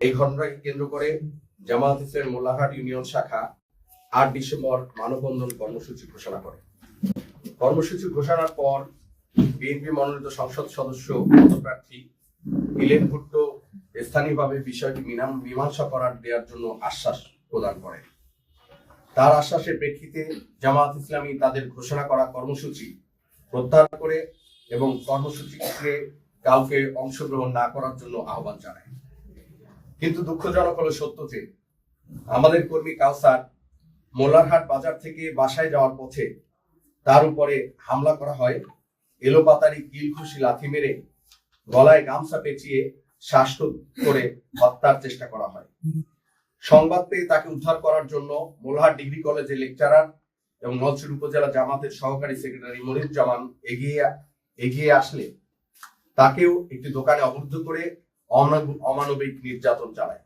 এই ঘটনাকে কেন্দ্র করে জামায়াত ইসলামের মোল্লাহাট ইউনিয়ন শাখা আট ডিসেম্বর মানববন্ধন কর্মসূচি ঘোষণা করে। কর্মসূচি ঘোষণার পর বিএনপি মনোনীত সংসদ সদস্য প্রার্থী ইলেন ভুট্টো স্থানীয়ভাবে বিষয়টি মীমাংসা করার দেওয়ার জন্য আশ্বাস প্রদান করেন তার আশ্বাসের প্রেক্ষিতে জামায়াত ইসলামী তাদের ঘোষণা করা কর্মসূচি প্রত্যাহার করে এবং কর্মসূচিতে কাউকে অংশগ্রহণ না করার জন্য আহ্বান জানায়। কিন্তু দুঃখজনক হলো সত্য যে আমাদের কর্মী কাউসার মোল্লারহাট বাজার থেকে বাসায় যাওয়ার পথে তার উপরে হামলা করা হয়। এলোপাতারি কিলখুশি লাথি মেরে গলায় গামছা পেঁচিয়ে শ্বাসরোধ করে হত্যার চেষ্টা করা হয়। সংবাদ পেয়ে তাকে উদ্ধার করার জন্য মোল্লাহাট ডিগ্রি কলেজের লেকচারার এবং নলছিট উপজেলা জামাতের সহকারী সেক্রেটারি মনিরুজ্জামান এগিয়ে এগিয়ে আসলে তাকেও একটি দোকানে অবরুদ্ধ করে অমানবিক নির্যাতন চালায়।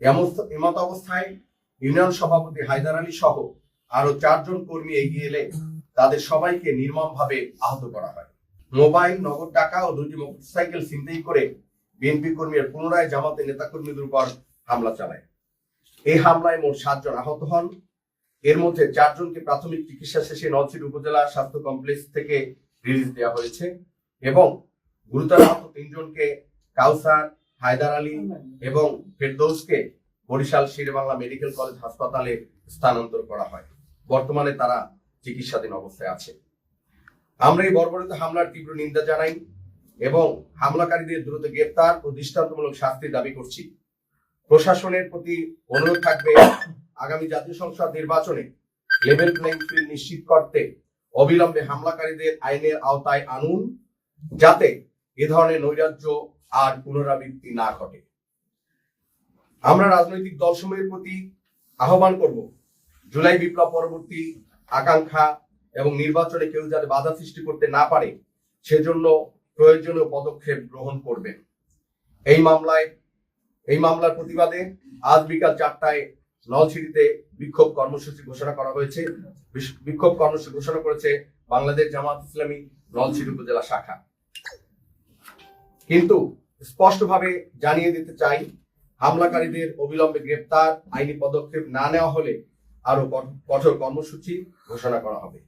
এমত- অবস্থায় ইউনিয়ন সভাপতি হায়দার আলী সহ আরও চারজন কর্মী এগিয়ে এলে তাদের সবাইকে নির্মমভাবে আহত করা হয়। মোবাইল, নগদ টাকা ও দুটি মোটরসাইকেল ছিনতাই করে বিএনপি কর্মীরা পুনরায় জামাতের নেতাকর্মীদের উপর হামলা চালায়। এই হামলায় মোট সাতজন আহত হন। এর মধ্যে চারজনকে প্রাথমিক চিকিৎসা শেষে নলছিট উপজেলা স্বাস্থ্য কমপ্লেক্স থেকে রিলিজ দেওয়া হয়েছে এবং গুরুতর আহত তিনজনকে কাউসার হায়দার আলী এবং ফেরদৌসকে বরিশাল শেরেবাংলা মেডিকেল কলেজ হাসপাতালে স্থানান্তর করা হয়। বর্তমানে তারা চিকিৎসাধীন অবস্থায় আছে। আমরা এই বর্বরিত হামলার তীব্র নিন্দা জানাই এবং হামলাকারীদের দ্রুত গ্রেপ্তার ও দৃষ্টান্তমূলক শাস্তির দাবি করছি। প্রশাসনের প্রতি অনুরোধ থাকবে আগামী জাতীয় সংসদ নির্বাচনে লেভেল প্লেইং ফিল্ড নিশ্চিত করতে অবিলম্বে হামলাকারীদের আইনের আওতায় আনুন যাতে এ ধরনের নৈরাজ্য আর পুনরাবৃত্তি না ঘটে। আমরা রাজনৈতিক দলসমূহের প্রতি আহ্বান করব, জুলাই বিপ্লব পরবর্তী আকাঙ্ক্ষা এবং নির্বাচনে কেউ যাতে বাধা সৃষ্টি করতে না পারে, সেজন্য প্রয়োজনীয় পদক্ষেপ গ্রহণ করবেন। এই মামলায়, এই মামলার প্রতিবাদে আজ বিকাল চারটায় নলছিটিতে বিক্ষোভ কর্মসূচি ঘোষণা করা হয়েছে। বিক্ষোভ কর্মসূচি ঘোষণা করেছে বাংলাদেশ জামাত ইসলামী নলছিটি উপজেলা শাখা। কিন্তু স্পষ্টভাবে জানিয়ে দিতে চাই, হামলাকারীদের অবিলম্বে গ্রেপ্তার, আইনি পদক্ষেপ না নেওয়া হলে আরও কঠোর কর্মসূচি ঘোষণা করা হবে।